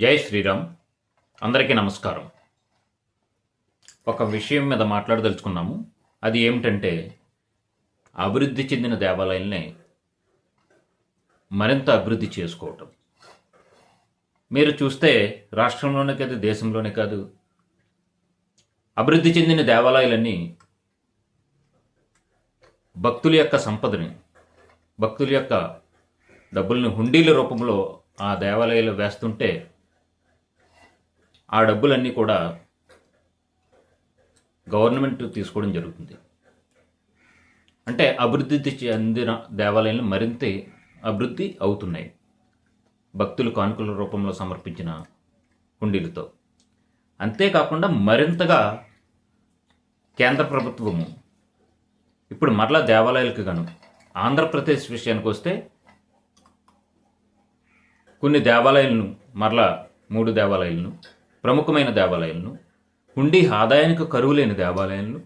జై శ్రీరామ్. అందరికీ నమస్కారం. ఒక విషయం మీద మాట్లాడదలుచుకున్నాము. అది ఏమిటంటే అభివృద్ధి చెందిన దేవాలయాల్ని మరింత అభివృద్ధి చేసుకోవటం. మీరు చూస్తే రాష్ట్రంలోనే కాదు దేశంలోనే కాదు అభివృద్ధి చెందిన దేవాలయాలన్నీ భక్తుల యొక్క సంపదని భక్తుల యొక్క డబ్బుల్ని హుండీల రూపంలో ఆ దేవాలయాలు వేస్తుంటే ఆ డబ్బులన్నీ కూడా గవర్నమెంట్ తీసుకోవడం జరుగుతుంది. అంటే అభివృద్ధి చెందిన దేవాలయాలు మరింత అభివృద్ధి అవుతున్నాయి. భక్తులు కానుకల రూపంలో సమర్పించిన హుండీలతో అంతేకాకుండా మరింతగా కేంద్ర ప్రభుత్వము ఇప్పుడు మరలా దేవాలయాలకు గాను ఆంధ్రప్రదేశ్ విషయానికి వస్తే కొన్ని దేవాలయాలను మరలా మూడు దేవాలయాలను ప్రముఖమైన దేవాలయాలను హుండీ ఆదాయానికి కరువు లేని దేవాలయాలను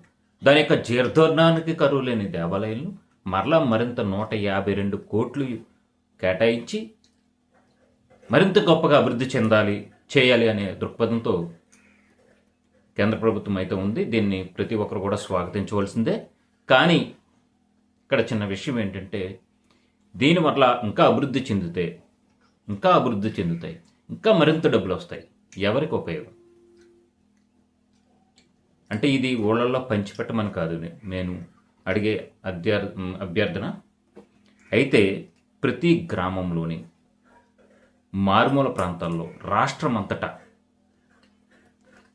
దాని యొక్క జీర్ధోర్ణానికి కరువు లేని దేవాలయాలను మరలా మరింత నూట యాభై రెండు కోట్లు కేటాయించి మరింత గొప్పగా అభివృద్ధి చెందాలి చేయాలి అనే దృక్పథంతో కేంద్ర ప్రభుత్వం అయితే ఉంది. దీన్ని ప్రతి ఒక్కరు కూడా స్వాగతించవలసిందే. కానీ ఇక్కడ చిన్న విషయం ఏంటంటే దీనివల్ల ఇంకా అభివృద్ధి చెందితే ఇంకా అభివృద్ధి చెందుతాయి ఇంకా మరింత డబ్బులు వస్తాయి. ఎవరికి ఉపయోగం? అంటే ఇది ఊళ్ళల్లో పంచిపెట్టమని కాదు నేను అడిగే అభ్యర్ అభ్యర్థన. అయితే ప్రతి గ్రామంలోని మారుమూల ప్రాంతాల్లో రాష్ట్రం అంతటా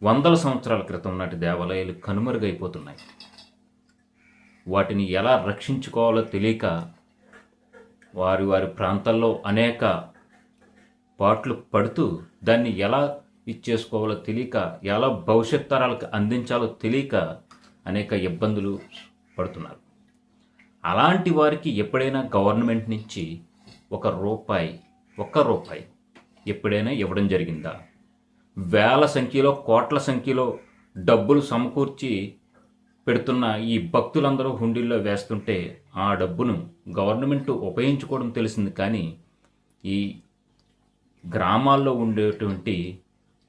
వందల సంవత్సరాల క్రితం నాటి దేవాలయాలు కనుమరుగైపోతున్నాయి. వాటిని ఎలా రక్షించుకోవాలో తెలియక వారి వారి ప్రాంతాల్లో అనేక పాటలు పడుతూ దాన్ని ఎలా ఇచ్చేసుకోవాలో తెలియక ఎలా భవిష్యత్ తరాలకు అందించాలో తెలియక అనేక ఇబ్బందులు పడుతున్నారు. అలాంటి వారికి ఎప్పుడైనా గవర్నమెంట్ నుంచి ఒక రూపాయి ఒక్క రూపాయి ఎప్పుడైనా ఇవ్వడం జరిగిందా? వేల సంఖ్యలో కోట్ల సంఖ్యలో డబ్బులు సమకూర్చి పెడుతున్న ఈ భక్తులందరూ హుండీల్లో వేస్తుంటే ఆ డబ్బును గవర్నమెంట్ ఉపయోగించుకోవడం తెలిసింది కానీ ఈ గ్రామాల్లో ఉండేటువంటి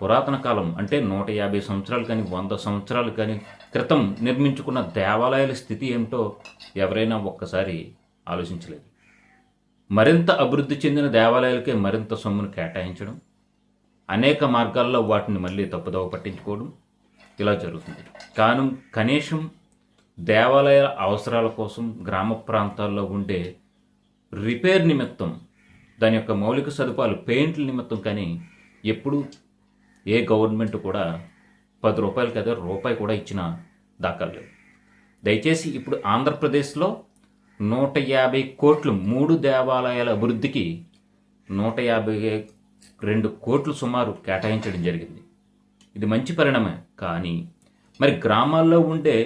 పురాతన కాలం అంటే నూట యాభై సంవత్సరాలు కానీ వంద సంవత్సరాలు కానీ క్రితం నిర్మించుకున్న దేవాలయాల స్థితి ఏమిటో ఎవరైనా ఒక్కసారి ఆలోచించలేదు. మరింత అభివృద్ధి చెందిన దేవాలయాలకే మరింత సొమ్మును కేటాయించడం అనేక మార్గాల్లో వాటిని మళ్ళీ తప్పుదోవ పట్టించుకోవడం ఇలా జరుగుతుంది. కాను కనీసం దేవాలయాల అవసరాల కోసం గ్రామ ప్రాంతాల్లో ఉండే రిపేర్ నిమిత్తం దాని యొక్క మౌలిక సదుపాయాలు పెయింట్ల నిమిత్తం కానీ ఎప్పుడూ ఏ గవర్నమెంట్ కూడా పది రూపాయలకి అదే రూపాయి కూడా ఇచ్చిన దాఖలు దయచేసి ఇప్పుడు ఆంధ్రప్రదేశ్లో నూట యాభై కోట్లు మూడు దేవాలయాల అభివృద్ధికి నూట యాభై రెండు కోట్లు సుమారు కేటాయించడం జరిగింది. ఇది మంచి పరిణామే కానీ మరి గ్రామాల్లో ఉండే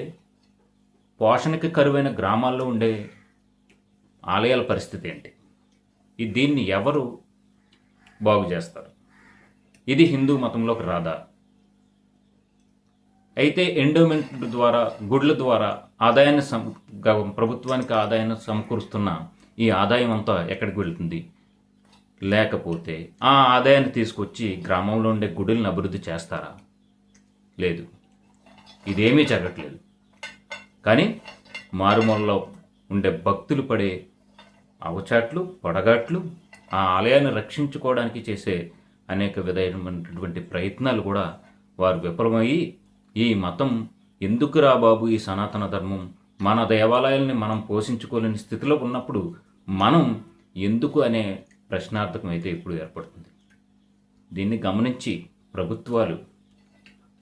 పోషణకి కరువైన గ్రామాల్లో ఉండే ఆలయాల పరిస్థితి ఏంటి? ఈ దీన్ని ఎవరు బాగు చేస్తారు? ఇది హిందూ మతంలోకి రాదా? అయితే ఎండోమెంట్ ద్వారా గుడ్ల ద్వారా ఆదాయాన్ని సమ ప్రభుత్వానికి ఆదాయాన్ని సమకూరుస్తున్న ఈ ఆదాయం అంతా ఎక్కడికి వెళుతుంది? లేకపోతే ఆ ఆదాయాన్ని తీసుకొచ్చి గ్రామంలో ఉండే గుడులను అభివృద్ధి చేస్తారా? లేదు. ఇదేమీ జరగట్లేదు. కానీ మారుమూలలో ఉండే భక్తులు పడే అవచాట్లు పొడగాట్లు ఆ ఆలయాన్ని రక్షించుకోవడానికి చేసే అనేక విధమైనటువంటి ప్రయత్నాలు కూడా వారు విఫలమయ్యి ఈ మతం ఎందుకురా బాబు ఈ సనాతన ధర్మం? మన దేవాలయాల్ని మనం పోషించుకోలేని స్థితిలో ఉన్నప్పుడు మనం ఎందుకు అనే ప్రశ్నార్థకం అయితే ఇప్పుడు ఏర్పడుతుంది. దీన్ని గమనించి ప్రభుత్వాలు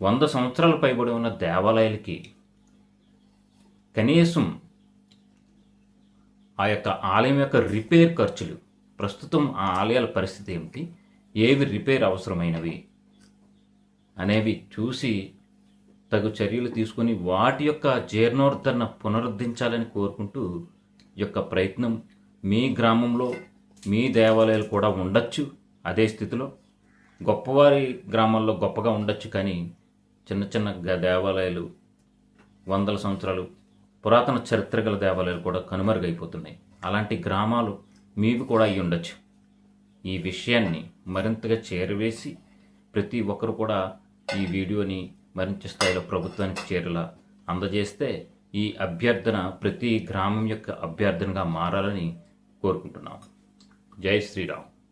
వంద సంవత్సరాల పైబడి ఉన్న దేవాలయాలకి కనీసం ఆ యొక్క ఆలయం యొక్క రిపేర్ ఖర్చులు ప్రస్తుతం ఆ ఆలయాల పరిస్థితి ఏమిటి? ఏవి రిపేర్ అవసరమైనవి అనేవి చూసి తగు చర్యలు తీసుకొని వాటి యొక్క జీర్ణోద్ధరణ పునరుద్ధరించాలని కోరుకుంటూ ఈ యొక్క ప్రయత్నం మీ గ్రామంలో మీ దేవాలయాలు కూడా ఉండొచ్చు అదే స్థితిలో. గొప్పవారి గ్రామాల్లో గొప్పగా ఉండొచ్చు కానీ చిన్న చిన్న గ- దేవాలయాలు వందల సంవత్సరాలు పురాతన చరిత్ర గల దేవాలయాలు కూడా కనుమరుగైపోతున్నాయి. అలాంటి గ్రామాలు మీవి కూడా అయి ఉండొచ్చు ఈ విషయాన్ని మరింతగా చేరవేసి ప్రతి ఒక్కరు కూడా ఈ వీడియోని మరింత స్థాయిలో ప్రభుత్వానికి చేరేలా అందజేస్తే ఈ అభ్యర్థన ప్రతి గ్రామం యొక్క అభ్యర్థనగా మారాలని కోరుకుంటున్నాం. జై శ్రీరామ్.